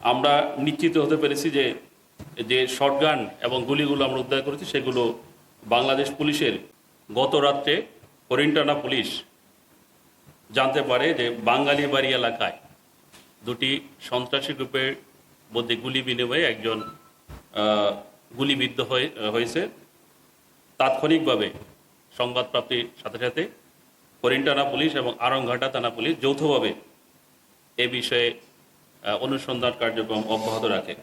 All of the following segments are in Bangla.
আমরা নিশ্চিত হতে পেরেছি যে যে শটগান এবং গুলিগুলো আমরা উদ্ধার করেছি, সেগুলো বাংলাদেশ পুলিশের গত রাত্রে হরিণটানা পুলিশ জানতে পারে যে বাঙালি বাড়ি এলাকায় দুটি সন্ত্রাসী গ্রুপের মধ্যে গুলি বিনিময়ে একজন গুলিবিদ্ধ হয়ে, হয়েছে। তাৎক্ষণিকভাবে সংবাদ প্রাপ্তির সাথে সাথে হরিণটানা পুলিশ এবং আরংঘাটা থানা পুলিশ যৌথভাবে এ বিষয়ে অনুসন্ধান কার্যক্রম অব্যাহত রাখে।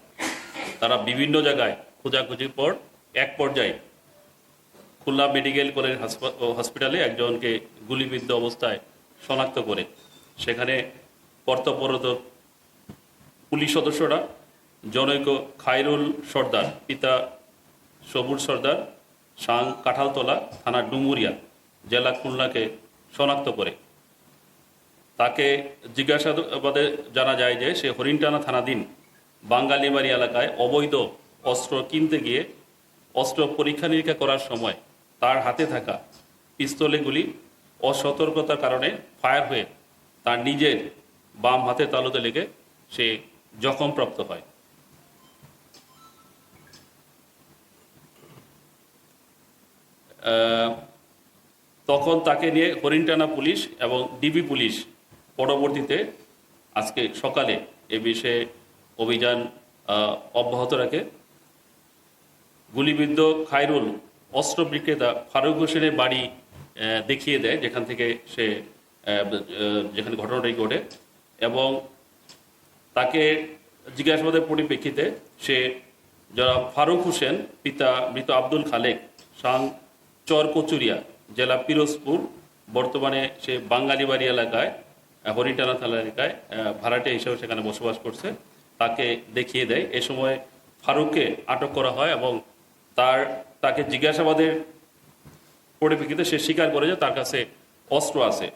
তারা বিভিন্ন জায়গায় খোঁজাখুঁজির পর এক পর্যায়ে খুলনা মেডিকেল কলেজ হাসপা- হসপিটালে একজনকে গুলিবিদ্ধ অবস্থায় শনাক্ত করে। সেখানে কর্তব্যরত পুলিশ সদস্যরা জনৈক খায়রুল সর্দার, পিতা সবুজ সর্দার সাং কাঁঠালতলা থানা ডুমুরিয়া জেলা খুলনাকে শনাক্ত করে। তাকে জিজ্ঞাসাবাদে জানা যায় যে সে হরিণটানা থানাধীন বাঙালিবাড়ি এলাকায় অবৈধ অস্ত্র কিনতে গিয়ে অস্ত্র পরীক্ষা নিরীক্ষা করার সময় তার হাতে থাকা পিস্তলেগুলি অসতর্কতার কারণে ফায়ার হয়ে তার নিজের বাম হাতের তালুতে লেগে সে জখমপ্রাপ্ত হয়। তখন তাকে নিয়ে হরিণটানা পুলিশ এবং ডিবি পুলিশ পরবর্তীতে আজকে সকালে এ বিষয়ে অভিযান অব্যাহত রাখে। গুলিবিদ্ধ খায়রুল অস্ত্র বিক্রেতা ফারুক হোসেনের বাড়ি দেখিয়ে দেয়, যেখান থেকে সে যেখানে ঘটনাটি ঘটে এবং তাকে জিজ্ঞাসাবাদের পরিপ্রেক্ষিতে সে যারা ফারুক হোসেন, পিতা মৃত আব্দুল খালেক, সাং চর কচুরিয়া জেলা পিরোজপুর, বর্তমানে সে বাঙালিবাড়ি এলাকায় হরিটানা থানা এলাকায় ভাড়াটে হিসেবে সেখানে বসবাস করছে। তাকে দেখিয়ে দেয়। এ সময় ফারুককে আটক করা হয় এবং তার, তাকে জিজ্ঞাসাবাদের পরিপ্রেক্ষিতে সে স্বীকার করে যে তার কাছে অস্ত্র আছে।